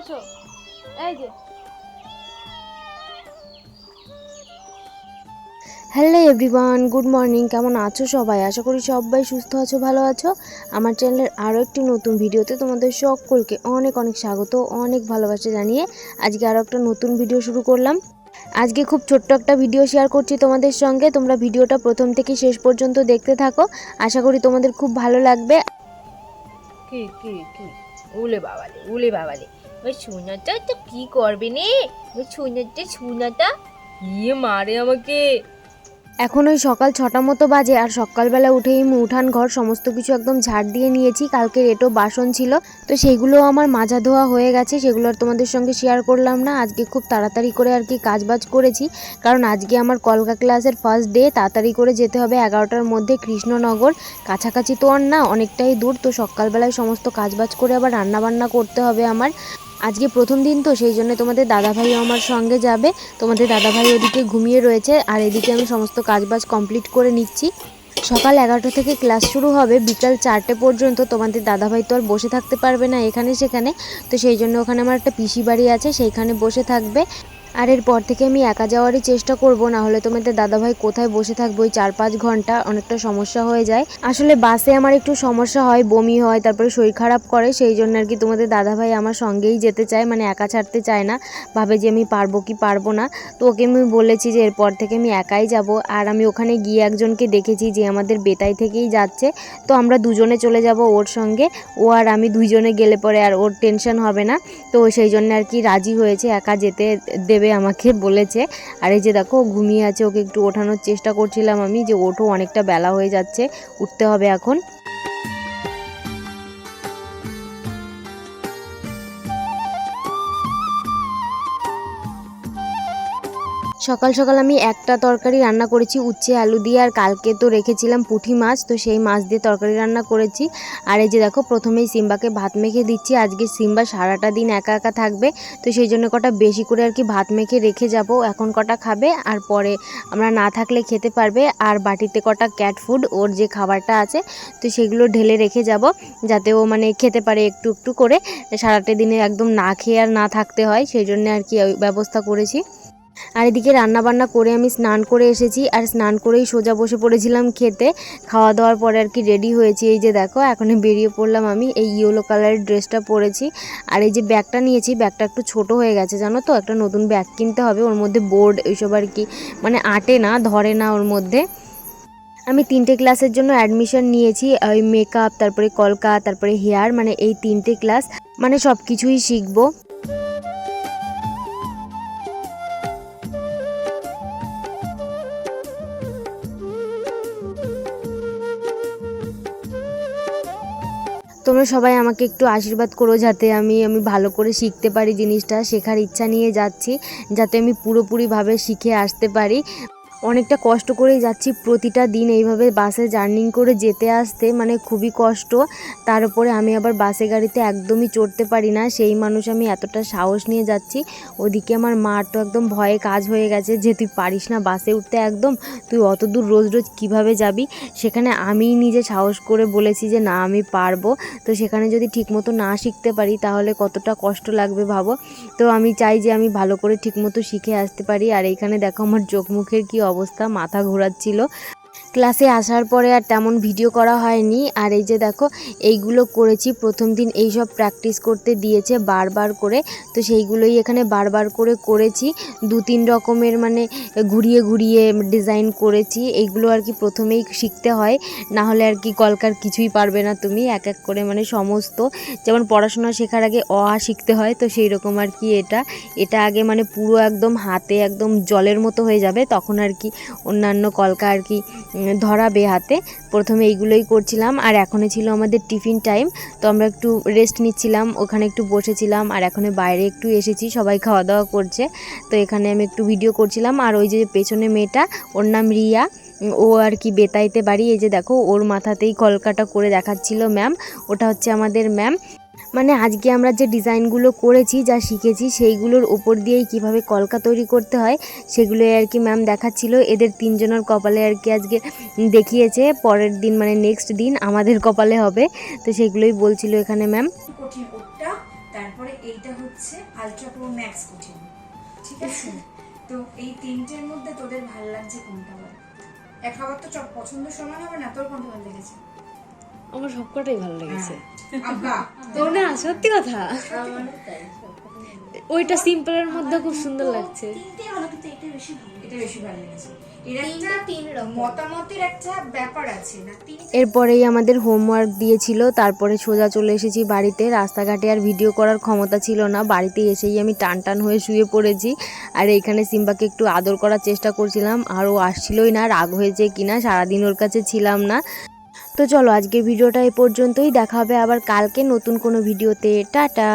আসো। এই যে। হ্যালো এভরিওয়ান গুড মর্নিং কেমন আছো সবাই? আশা করি সবাই সুস্থ আছো ভালো আছো। আমার চ্যানেলের আরও একটি নতুন ভিডিওতে তোমাদের সকলকে অনেক অনেক স্বাগত অনেক ভালোবাসা জানিয়ে আজকে আরও একটা নতুন ভিডিও শুরু করলাম। আজকে খুব ছোট্ট একটা ভিডিও শেয়ার করছি তোমাদের সঙ্গে। তোমরা ভিডিওটা প্রথম থেকে শেষ পর্যন্ত দেখতে থাকো। আশা করি তোমাদের খুব ভালো লাগবে। কি কি কি? উলে বাবালে উলে বাবালে। ওই সোনাটা তো কি করবে নে? ওই সোনাটা সোনাটা। ইয়ে মারে আমাকে। এখন ওই সকাল ছটা মতো বাজে আর সকালবেলা উঠেই আমি উঠান ঘর সমস্ত কিছু একদম ঝাড় দিয়ে নিয়েছি। কালকের এটো বাসন ছিল। তো সেগুলো আমার মাজা ধোয়া হয়ে গেছে। সেগুলো আর তোমাদের সঙ্গে শেয়ার করলাম না। আজকে খুব তাড়াতাড়ি করে আর কি কাজবাজ করেছি। কারণ আজকে আমার কলকা ক্লাসের ফার্স্ট ডে তাড়াতাড়ি করে যেতে হবে এগারোটার মধ্যে কৃষ্ণনগর। কাছাকাছি তো আর না, অনেকটাই দূর। তো সকালবেলায় সমস্ত কাজবাজ করে আবার রান্নাবান্না করতে হবে আমার। আজকে প্রথম দিন তো, সেই জন্য তোমাদের দাদাভাইও আমার সঙ্গে যাবে। তোমাদের দাদাভাই ওদিকে ঘুমিয়ে রয়েছে, আর এদিকে আমি সমস্ত কাজবাজ কমপ্লিট করে নিচ্ছি। সকাল এগারোটা থেকে ক্লাস শুরু হবে, বিকাল চারটে পর্যন্ত তোমাদের দাদাভাই তো আর বসে থাকতে পারবে না এখানে সেখানে। তো সেই জন্য ওখানে আমার একটা পিসি বাড়ি আছে, সেইখানে বসে থাকবে। আর এরপর থেকে আমি একা যাওয়ারই চেষ্টা করব না হলে তোমাদের দাদাভাই কোথায় বসে থাকব ওই চার পাঁচ ঘণ্টা, অনেকটা সমস্যা হয়ে যায়। আসলে বাসে আমার একটু সমস্যা হয়, বমি হয়, তারপরে শরীর খারাপ করে, সেই জন্য আর কি তোমাদের দাদাভাই আমার সঙ্গেই যেতে চায় মানে একা ছাড়তে চায় না, ভাবে যে আমি পারব কি পারব না। তো ওকে আমি বলেছি যে এরপর থেকে আমি একাই যাব, আর আমি ওখানে গিয়ে একজনকে দেখেছি যে আমাদের বেতাই থেকেই যাচ্ছে। তো আমরা দুজনে চলে যাব ওর সঙ্গে, ও আর আমি দুইজনে গেলে পরে আর ওর টেনশন হবে না। তো সেই জন্য আর কি রাজি হয়েছে একা যেতে দেবে আমাকে বলেছে, আর এই যে দেখো ঘুমিয়ে আছে, ওকে একটু ওঠানোর চেষ্টা করছিলাম আমি, যে ওঠো অনেকটা বেলা হয়ে যাচ্ছে, উঠতে হবে এখন। সকাল সকাল আমি একটা তরকারি রান্না করেছি, উচ্ছে, আলু দিয়ে, আর কালকে তো রেখেছিলাম পুঁটি মাছ, তো সেই মাছ দিয়ে তরকারি রান্না করেছি। আর এই যে দেখো, প্রথমেই সিম্বাকে ভাত মেখে দিচ্ছি, আজকে সিম্বা সারাটা দিন একা একা থাকবে, তো সেই জন্য কটা বেশি করে আর কি ভাত মেখে রেখে যাব, এখন কটা খাবে, আর পরে আমরা না থাকলে খেতে পারবে, আর বাটিতে কটা ক্যাট ফুড ওর যে খাবারটা আছে, তো সেগুলো ঢেলে রেখে যাব, যাতে ও মানে খেতে পারে একটু একটু করে, সারাটা দিনে একদম না খেয়ে আর না থাকতে হয়, সেই জন্য আর কি ব্যবস্থা করেছি। আর এদিকে রান্না বান্না করে আমি স্নান করে এসেছি, আর স্নান করেই সোজা বসে পড়েছিলাম খেতে। খাওয়া দাওয়ার পরে আর কি রেডি হয়েছি। এই যে দেখো, এখনই বেরিয়ে পড়লাম আমি। এই ইয়েলো কালারের ড্রেসটা পরেছি। আর এই যে ব্যাগটা নিয়েছি, ব্যাগটা একটু ছোট হয়ে গেছে, জানো তো? একটা নতুন ব্যাগ কিনতে হবে। ওর মধ্যে বোর্ড এইসব আর কি মানে আটে না, ধরে না ওর মধ্যে। আমি তিনটে ক্লাসের জন্য অ্যাডমিশন নিয়েছি। ওই মেকআপ তারপরে কলকা, তারপরে হেয়ার মানে এই তিনটে ক্লাস মানে সব কিছুই শিখব। তোমরা সবাই আমাকে একটু আশীর্বাদ করো যাতে আমি আমি ভালো করে শিখতে পারি জিনিসটা, শেখার ইচ্ছা নিয়ে যাচ্ছি, যাতে আমি পুরোপুরিভাবে শিখে আসতে পারি। অনেকটা কষ্ট করেই যাচ্ছি। প্রতিটা দিন এইভাবে বাসে জার্নিং করে যেতে আসতে মানে খুবই কষ্ট। তার উপরে আমি আবার বাসে গাড়িতে একদমই চড়তে পারি না। সেই মানুষ আমি এতটা সাহস নিয়ে যাচ্ছি। ওদিকে আমার মার তো একদম ভয়ে কাজ হয়ে গেছে যে, তুই পারিস না বাসে উঠতে একদম? তুই অত দূর রোজ রোজ কীভাবে যাবি? সেখানে আমিই নিজে সাহস করে বলেছি যে, না, আমি পারব। তো সেখানে যদি ঠিকমতো না শিখতে পারি, তাহলে কতটা কষ্ট লাগবে ভাবো? তো আমি চাই যে, আমি ভালো করে ঠিকমতো শিখে আসতে পারি। আর এইখানে দেখো আমার চোখ মুখের কি অবস্থা মাথা ঘোরাচ্ছিল। ক্লাসে আসার পরে আর তেমন ভিডিও করা হয়নি। আর এই যে দেখো, এইগুলো করেছি। প্রথম দিন এই সব প্র্যাকটিস করতে দিয়েছে বারবার করে। তো সেইগুলোই এখানে বারবার করে করেছি। দু তিন রকমের মানে ঘুরিয়ে ঘুরিয়ে ডিজাইন করেছি। এইগুলো আর কি প্রথমেই শিখতে হয়। না হলে আর কি কলকার কিছুই পারবে না তুমি। এক এক করে মানে সমস্ত। যেমন পড়াশোনা শেখার আগে অ, আ শিখতে হয়। তো সেই রকম আর কি এটা। এটা আগে মানে পুরো একদম হাতে একদম জলের মতো হয়ে যাবে। তখন আর কি অন্যান্য কলকা আর কি ধরাবে হাতে। প্রথমে এইগুলোই করছিলাম, আর এখনও ছিল আমাদের টিফিন টাইম। তো আমরা একটু রেস্ট নিচ্ছিলাম, ওখানে একটু বসেছিলাম, আর এখন বাইরে একটু এসেছি, সবাই খাওয়া দাওয়া করছে। তো এখানে আমি একটু ভিডিও করছিলাম, আর ওই যে পেছনে মেয়েটা, ওর নাম রিয়া ও আর কি বেতাইতে বাড়ি, এই যে দেখো, ওর মাথাতেই কলকাটা করে দেখাচ্ছিল ম্যাম। ওটা হচ্ছে আমাদের ম্যাম। মানে আজকে আমরা যে ডিজাইনগুলো করেছি যা শিখেছি সেইগুলোর ওপর দিয়েই কীভাবে কলকা তৈরি করতে হয় সেগুলো আর কি ম্যাম দেখাচ্ছিল। এদের তিনজনের কপালে আর কি আজকে দেখিয়েছে। পরের দিন মানে নেক্সট দিন আমাদের কপালে হবে। তো সেগুলোই বলছিল এখানে ম্যাম তারপরে এইটা হচ্ছে আলট্রা প্রো ম্যাক্স কঠিন। ঠিক আছে? তো এই তিনটের মধ্যে তোদের ভালো লাগছে কোনটা বল? এক খাবার তো সব পছন্দ সমান হবে না? তোর কোনটা ভালো লেগেছে? আমার সবকটাই ভালো লেগেছে। আব্বা তো না সত্যি কথা। ওইটা সিম্পলের মধ্যে খুব সুন্দর লাগছে। তিনটে ভালো কিন্তু এটা বেশি ভালো এটা বেশি ভালো লেগেছে এর একটা মতামতের একটা ব্যাপার আছে না তিন এরপরেই আমাদের হোমওয়ার্ক দিয়েছিল তারপরে সোজা চলে এসেছি বাড়িতে। রাস্তাঘাটে আর ভিডিও করার ক্ষমতা ছিল না। বাড়িতে এসেই আমি টান টান হয়ে শুয়ে পড়েছি। আর এইখানে সিম্বাকে একটু আদর করার চেষ্টা করছিলাম আর ও আসছিলই না রাগ হয়েছে কিনা সারাদিন ওর কাছে ছিলাম না। তো চলো আজকের ভিডিওটা এ পর্যন্তই। দেখা হবে আবার কালকে নতুন কোনো ভিডিওতে। টাটা।